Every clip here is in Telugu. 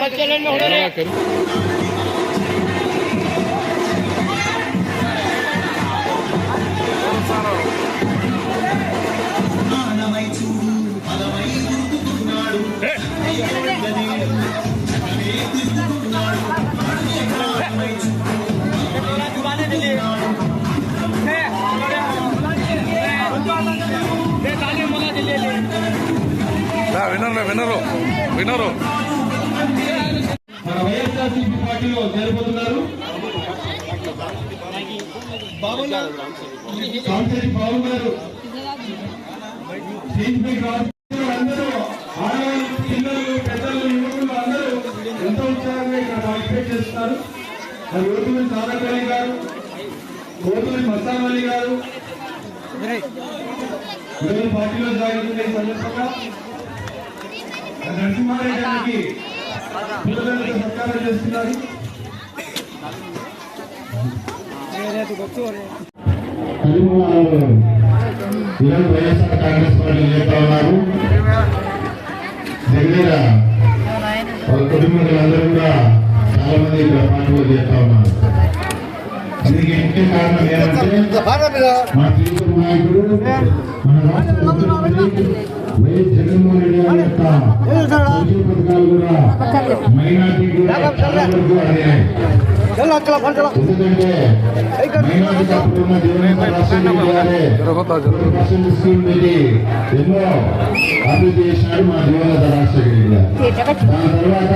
ये बच्चे लाइन में हो रहे हैं రా, వినరు వినరు వినరు మన వైఎస్ఆర్సీపీ పార్టీలో చేరబోతున్నారు కాంగ్రెస్ బాబు గారు అందరూ ఆడవాళ్ళు పిల్లలు పెద్దలు యువకులు అందరూ ఎంతో ఉత్సాహంగా ఇక్కడ పార్టిసిపేట్ చేస్తున్నారు. మరి ఓటుమల్లి తారకల్లి గారు కోతులు మస్తాన్ అలీ గారు పార్టీలో జాయిన్ సందర్భంగా నరసింహారెడ్డి గారికి పిల్లలతో సత్కారం చేస్తున్నారు. ఈరోజు వైఎస్ఆర్ కాంగ్రెస్ పార్టీ చేస్తా ఉన్నారు. దగ్గర వాళ్ళ కుటుంబీకులందరూ కూడా చాలా మంది ఇక్కడ పార్టీలో చేస్తా ఉన్నారు. దీనికి ముఖ్య కారణం ఏంటంటే మన ప్రీతం నాయకుడు మన రాష్ట్ర ముఖ్యమంత్రి వైఎస్ జగన్మోహన్ రెడ్డి గారి యొక్క సంక్షేమ పథకాలు కూడా మైనార్టీ కూడా చాలా వరకు అందినాయి ఎందుకంటే మైనార్టీ అప్పుడు ఉన్న దేవేంద్ర రాష్ట్ర గారే పర్సెంట్ స్కీమ్ పెట్టి ఎన్నో అభివృద్ధి చేసినాడు మన దేవేంద్ర రాజశేఖర రెడ్డి గారు దాని తర్వాత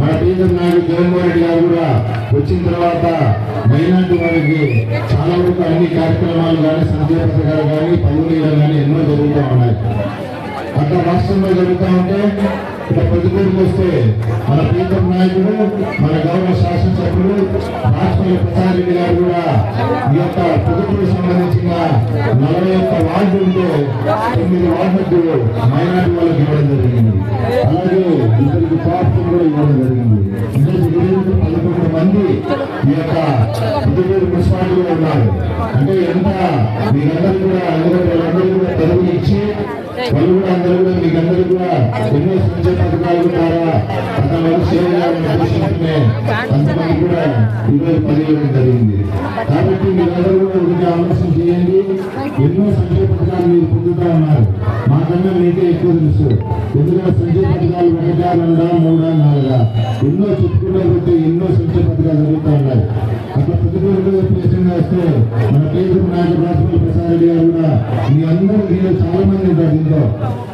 మన ప్రీతం నాయకుడు జగన్మోహన్ రెడ్డి గారు కూడా వచ్చిన తర్వాత మైనార్టీ వారికి చాలా వరకు అన్ని కార్యక్రమాలు కానీ సంక్షేమ పథకాలు కానీ పదవులు కానీ ఎన్నో జరుగుతూ ఉన్నాయి అట్లా రాష్ట్రంలో జరుగుతూ ఉంటే ఇక్కడ ప్రతిపూడికి వస్తే మన ప్రీతం నాయకుడు మన గౌరవ శాసనసభ్యులు రాష్ట్రపతి ప్రసాద్ రెడ్డి గారు కూడా ఈ యొక్క పొదుపుకు సంబంధించిన నలభై ఒక్క వార్డు ఉంటే తొమ్మిది వార్డు మైనార్టీ వాళ్ళకి ఇవ్వడం జరిగింది. అలాగే ఇద్దరికి పార్టీ కూడా ఇవ్వడం జరిగింది. పదకొండు మంది ఈ యొక్క పొదుపూరు మున్సిపాలిటీలో ఉన్నారు. అంటే ఎంత మీరందరూ కూడా అందరూ వాళ్ళందరూ కూడా తెలుగు ఇచ్చి అందరూ కూడా మీకు అందరూ కూడా ఎన్నో సంక్షేమ పథకాల ద్వారా అంతమంది చేయాలని ఉద్దేశంతోనే అంతమంది కూడా ఈరోజు పదివేయడం జరిగింది. కాబట్టి మీరందరూ కూడా ఒకటి ఆలోచన చేయండి. ఎన్నో సంక్షేమ పథకాలు మీరు పొందుతా ఉన్నారు. మాకన్నా మీకే ఎక్కువ తెలుసు. ఎందుకంటే సంక్షేమ పథకాలు ఒకటా రెండా మూడా నాలుగా? ఎన్నో చెప్పుకుంటూ ఎన్నో సంక్షేమ పథకాలు జరుగుతూ ఉన్నాయి. అట్లా ప్రతికూలంగా ప్రశ్న వస్తే మీ అందరూ మీరు చాలా మంది ఉంటారు దీంతో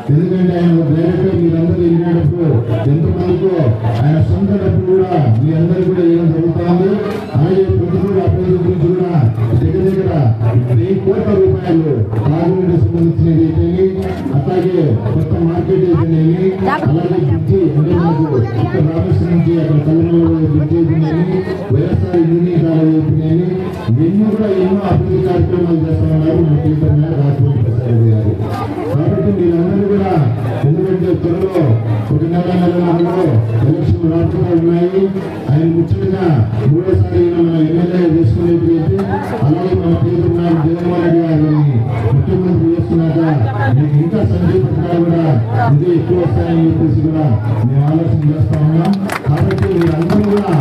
ఎందుకంటే ఆయన డైరెక్ట్ మీరందరూ వెళ్ళినప్పుడు ఎంతమందికో ఆయన సొంత డబ్బులు కూడా మీ అందరూ కూడా ఏమైనా జరుగుతుంది అలాగే ప్రతికూల అభివృద్ధి గురించి కూడా దగ్గర దగ్గర వెయ్యి కోట్ల రూపాయలు తాగునీటి సంబంధించినవి అయితేనే అట్లాగే కొత్త మార్కెట్ అయితేనేవి అలాగే బ్రిడ్జి అంటే మనకు రామేశ్వరం నుంచి అక్కడ తల్లిదండ్రులు బ్రిడ్జి అయితేనేమి వైఎస్ఆర్ యూనియన్ కాలేజ్ అయితేనేమి నిన్ను కూడా ఎన్నో అభివృద్ధి కార్యక్రమాలు చేస్తున్నారు మన కేంద్ర రాష్ట్రపతి ప్రసాద్ గారు. కాబట్టి మీరందరూ కూడా ఎందుకంటే త్వరలో ఒక నెల నెలలో ఎలక్షన్ రాకుండా ఉన్నాయి. ఆయన ముచ్చటగా మూడోసారి మన ఎమ్మెల్యే చేసుకునేట్లయితే అలాగే మన కేంద్ర జగన్మోహన్ రెడ్డి గారిని ముఖ్యమంత్రి చేస్తున్నాక మీకు ఇంకా సంక్షేమ పథకాలు కూడా ఇదే ఎక్కువ వస్తాయని చెప్పేసి కూడా మేము ఆలోచన చేస్తా ఉన్నాం. కాబట్టి మీరందరూ కూడా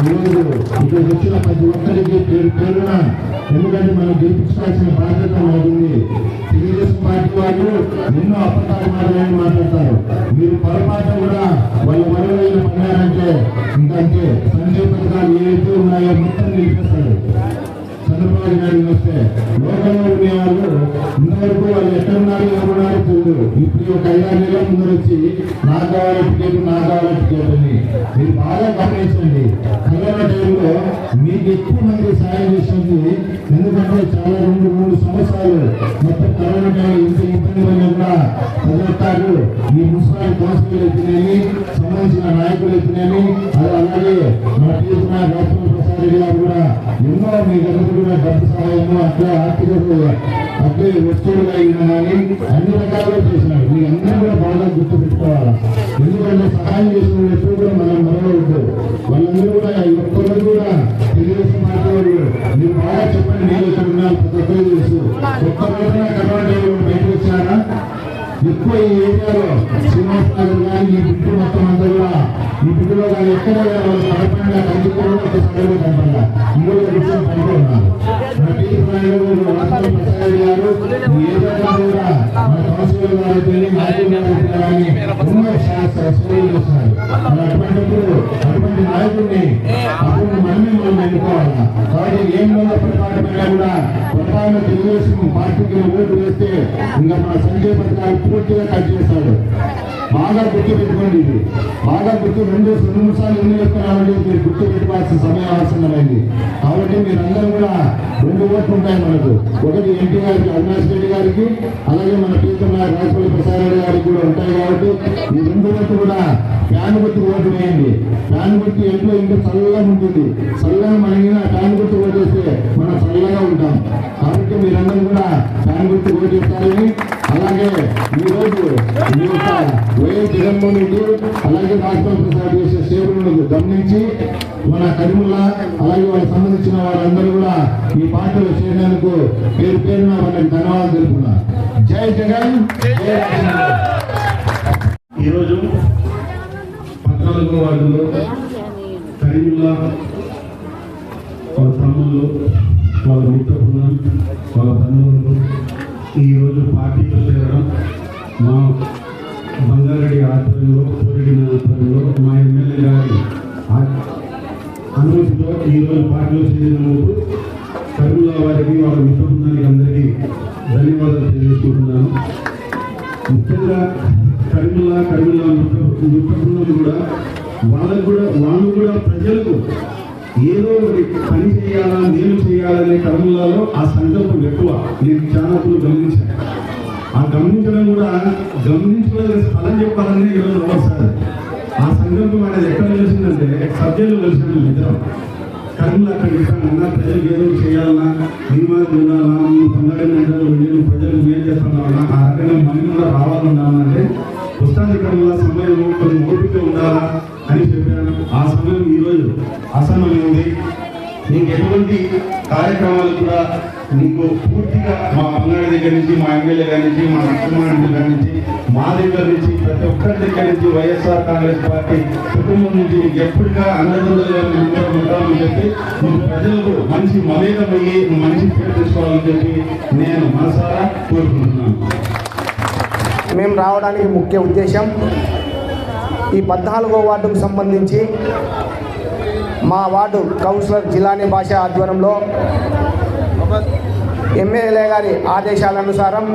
ఈరోజు ఇక్కడ వచ్చిన ప్రతి ఒక్కరికి పేరు పేరున ఎందుకంటే మనం గెలిపించుకోవాల్సిన బాధ్యత మాకుంది తెలుగుదేశం పార్టీ వాళ్ళు ఎన్నో అబద్ధాలు మాట్లాడి మాట్లాడతారు మీరు పొరపాటు కూడా వాళ్ళ మనవైన పన్నారంటే ఇంకంటే సంక్షేమ పథకాలు ఏవైతే ఉన్నాయో మొత్తం నిలిపేస్తారు చంద్రబాబు నాయుడు వస్తే లోకంలో ఉండేవాళ్ళు ఇంతవరకు వాళ్ళు ఎక్కడున్నారు ఎవరున్నారో తెలియదు ఇప్పుడు ఒక ఐదారు నెలల ముందు వచ్చి నాకు కావాలి టికెట్ నాకు కావాలి టికెట్ అని మీరు బాగా మీకు ఎక్కువ మంది సాయం చేసింది ఎందుకంటే చాలా రెండు మూడు సంవత్సరాలు మొత్తం కరోనా టైం ఇంత ఇబ్బంది పడినా కూడా ప్రజలు ఈ మున్సిపాలిటీ కౌన్సిల్ అయితేనేమి సంబంధించిన నాయకులు అయితేనేమి అది అలాగే మా టీఎస్ రాష్ట్ర ప్రసాద్ గారు కూడా ఎన్నో మీ దగ్గర కూడా డబ్బు సహాయము అట్లా ఆర్థిక అట్లే వస్తువులు అయినా కానీ అన్ని రకాలుగా చేసినారు. మీ అందరూ కూడా బాగా గుర్తు పెట్టుకోవాలి ఎందుకంటే సహాయం చేసిన ఎప్పుడు కూడా మనం మరవద్దు వాళ్ళందరూ కూడా ఒక్కరు కూడా తెలుగుదేశం పార్టీ వాళ్ళు మీరు బాగా చెప్పండి నేను ఇక్కడ ఉన్నాను ప్రతి ఒక్కరు తెలుసు ఒక్క రోజున కరోనా టైంలో బయటకు వచ్చారా ఎక్కువ ఈ ఏరియాలో శ్రీనివాస కానీ ఈ బిడ్డు మొత్తం అంతా కూడా ఈ బిడ్డలో కానీ ఎక్కడ వాళ్ళు కడపంగా ఒక సందర్భం కనపడ ఇందులో విషయం పండుగ ఉన్నారు. మన ప్రసాద్ గారు ఈ కూడా మన కౌన్సిలర్ గారు అయితే నాయకులు గారు కానీ ఎన్నో శాస్త్ర సేవలు చేస్తున్నారు పొరపాటున తెలుగుదేశం పార్టీకి ఓటు వేస్తే ఇంకా మన సంజయ్ పథకాలు పూర్తిగా కట్ చేస్తాడు. బాగా గుర్తు పెట్టుకోండి ఇది. బాగా గుర్తు రెండు రెండు మూడు సార్లు ఎన్ని వేస్తున్నామంటే మీరు గుర్తు పెట్టుకోవాల్సిన సమయం అవసరమైంది. కాబట్టి మీరు ఓట్లు ఉంటాయి మనకు. ఒకటి ఎంపీ గారికి అవినాష్ రెడ్డి గారికి అలాగే మన ప్రీతం రాజపల్లి ప్రసాద్ రెడ్డి గారికి కూడా ఉంటాయి కాబట్టి ఈ రెండు ఓట్లు కూడా ఫ్యాన్ గుర్తు ఓటు వేయండి. ఫ్యాన్ గుర్తు ఎంట్లో ఇంకా చల్లగా ఉంటుంది. చల్లగా మనం మీద ఫ్యాన్ గుర్తు ఓటేస్తే మనం చల్లగా ఉంటాం. కాబట్టి మీరందరూ కూడా ఫ్యాన్ గుర్తు ఓటేస్తారని అలాగే ఈ మీ యొక్క వైఎస్ జగన్మోహన్ రెడ్డి అలాగే రాజపాల్ ప్రసాద్ చేసే సేవలను గమనించి మన కరీముల అలాగే వాళ్ళకి సంబంధించిన వారందరూ కూడా ఈ పార్టీలో చేయడానికి పేరు పేరున వాళ్ళకి ధన్యవాదాలు తెలుపుతున్నా జై జగన్ ఈరోజు పద్నాలుగో వార్డులో కరీముల్లా వాళ్ళ తమ్ముళ్ళు వాళ్ళ మిత్రులు వాళ్ళ బంధువులు ఈరోజు పార్టీలో చేరడం మా బంగారెడ్డి ఆధ్వర్యంలో కోరెడ్డి ఆధ్వర్యంలో మా ఎమ్మెల్యే గారి అనుమతితో ఈరోజు పార్టీలో చేరినందుకు కరీముల్లా వారికి వాళ్ళ మిత్రబృందానికి అందరికీ ధన్యవాదాలు తెలియజేసుకుంటున్నాను. ముఖ్యంగా కరీముల్లా కరీముల్లా మిత్ర మిత్రబృందం కూడా వాళ్ళకు కూడా వాళ్ళు కూడా ప్రజలకు ఏదో ఒకటి పని చేయాలా నేను చేయాలనే కర్మలలో ఆ సంకల్పం ఎక్కువ. నేను చాలా గమనించాను. ఆ గమనించడం కూడా గమనించడం స్థలం చెప్పాలని ఈరోజు ఒకసారి. ఆ సంకల్పం అనేది ఎక్కడ కలిసిందంటే సబ్జెక్టులో కలిసినట్టు ఇద్దరం కర్మలు అక్కడ ఇస్తానన్నా ప్రజలు ఏదో చేయాలన్నా నియమాలు మాదిరి ఉండాలా సంఘటన పొందడం నేను ప్రజలకు ఏం చేస్తున్నానా ఆ రకంగా మనం కూడా రావాలన్నానంటే పుస్తకాల కర్మల సమయం కొన్ని ఓపిక ఉండాలా అని చెప్పాను ఆ సమయం ఈరోజు అసమమైంది నీకు ఎటువంటి కార్యక్రమాలు కూడా నీకు పూర్తిగా మా బంగాళ దగ్గర నుంచి మా ఎమ్మెల్యే గారి నుంచి మా ముఖ్యమంత్రి దగ్గర నుంచి మా దగ్గర నుంచి ప్రతి ఒక్కరి దగ్గర నుంచి వైఎస్ఆర్ కాంగ్రెస్ పార్టీ కుటుంబం నుంచి నీకు ఎప్పటిగా అన్నదండలుగా ఉంటామని చెప్పి నువ్వు ప్రజలకు మంచి మమేకమయ్యి నువ్వు మంచి పేరు తెచ్చుకోవాలని చెప్పి నేను మనసారా కోరుకుంటున్నాను. మేము రావడానికి ముఖ్య ఉద్దేశం ఈ పద్నాలుగో వార్డుకు సంబంధించి మా వార్డు కౌన్సిలర్ జిలానీ భాష ఆధ్వర్యంలో ఎమ్మెల్యే గారి ఆదేశాలనుసారం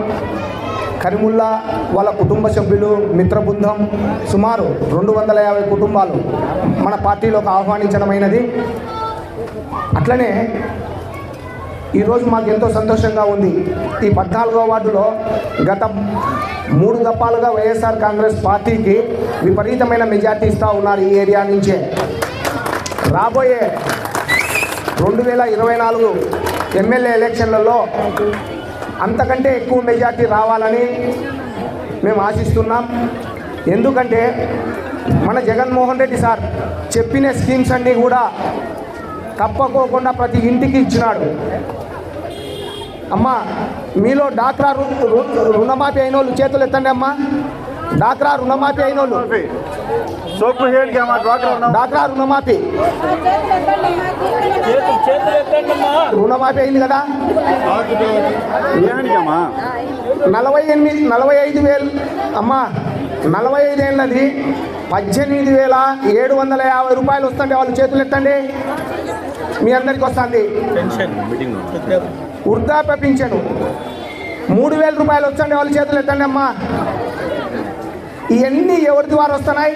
కరిముల్లా వాళ్ళ కుటుంబ సభ్యులు మిత్రబృందం సుమారు రెండు వందల యాభై కుటుంబాలు మన పార్టీలోకి ఆహ్వానించడమైనది. అట్లనే ఈరోజు మాకు ఎంతో సంతోషంగా ఉంది. ఈ పద్నాలుగో వార్డులో గత మూడు దప్పాలుగా వైఎస్ఆర్ కాంగ్రెస్ పార్టీకి విపరీతమైన మెజార్టీ ఇస్తూ ఉన్నారు ఈ ఏరియా నుంచే. రాబోయే రెండు వేల ఇరవై నాలుగు ఎమ్మెల్యే ఎలక్షన్లలో అంతకంటే ఎక్కువ మెజార్టీ రావాలని మేము ఆశిస్తున్నాం. ఎందుకంటే మన జగన్మోహన్ రెడ్డి సార్ చెప్పిన స్కీమ్స్ అన్నీ కూడా తప్పకోకుండా ప్రతి ఇంటికి ఇచ్చినాడు. అమ్మ మీలో డాక్రా రుణమాఫీ అయిన వాళ్ళు చేతులు ఎత్తండి అమ్మా. డాక్రా రుణమాఫీ అయిన వాళ్ళు. డాక్రా రుణమాఫీ. రుణమాఫీ అయింది కదా? నలభై ఎనిమిది నలభై ఐదు వేలు. అమ్మా నలభై ఐదు ఏళ్ళది. పద్దెనిమిది వేల ఏడు వందల యాభై రూపాయలు వస్తుంటే వాళ్ళు చేతులు ఎత్తండి. మీ అందరికి వస్తుంది. వృద్ధాప్య పింఛను మూడు వేల రూపాయలు వచ్చండి వాళ్ళ చేతులు ఎత్తండి అమ్మా. ఇవన్నీ ఎవరి ద్వారా వస్తున్నాయి?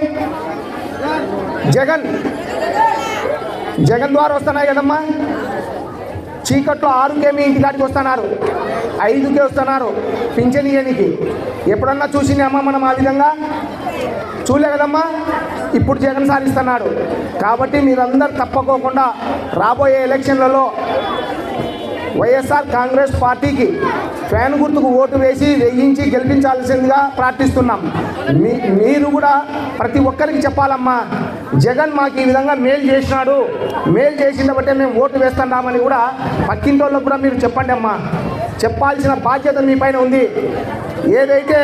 జగన్. జగన్ ద్వారా వస్తున్నాయి కదమ్మా. చీకట్లో ఆరుకే మీ ఇంటికాడికి వస్తున్నారు? ఐదుకే వస్తున్నారు పింఛన్ ఇయనికి ఎప్పుడన్నా చూసినామా మనం ఆ విధంగా? చూలే కదమ్మా. ఇప్పుడు జగన్ సాధిస్తున్నాడు. కాబట్టి మీరందరూ తప్పకోకుండా రాబోయే ఎలక్షన్లలో వైఎస్ఆర్ కాంగ్రెస్ పార్టీకి ఫ్యాన్ గుర్తుకు ఓటు వేసి వేయించి గెలిపించాల్సిందిగా ప్రార్థిస్తున్నాం. మీ మీరు కూడా ప్రతి ఒక్కరికి చెప్పాలమ్మా జగన్ మాకు ఈ విధంగా మేలు చేసినాడు. మేలు చేసిన బట్టే మేము ఓటు వేస్తున్నామని కూడా పక్కింటి కూడా మీరు చెప్పండి అమ్మా. చెప్పాల్సిన బాధ్యత మీ పైన ఉంది. ఏదైతే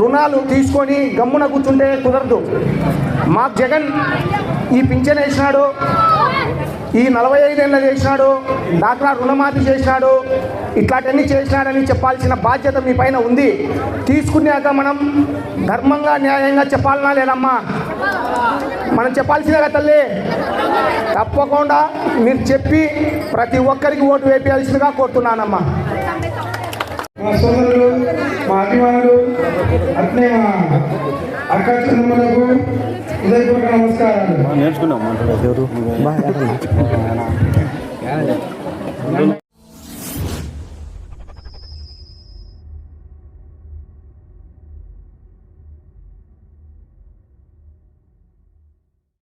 రుణాలు తీసుకొని గమ్మున కూర్చుంటే కుదరదు. మాకు జగన్ ఈ పింఛన్ వేసినాడు. ఈ నలభై ఐదేళ్ళు చేసినాడు డాక్రా రుణమాఫీ చేసినాడు ఇట్లాంటివన్నీ చేసినాడని చెప్పాల్సిన బాధ్యత మీ పైన ఉంది. తీసుకున్నాక మనం ధర్మంగా న్యాయంగా చెప్పాలనా లేదమ్మా. మనం చెప్పాల్సిందే తల్లి. తప్పకుండా మీరు చెప్పి ప్రతి ఒక్కరికి ఓటు వేపించాల్సిందిగా కోరుతున్నానమ్మా. మా సోదరులు మా అభిమానులు అట్లే మా అక్క చంద్రమ్మలకు హృదయపూర్వక నమస్కారాలు నేర్చుకున్నాం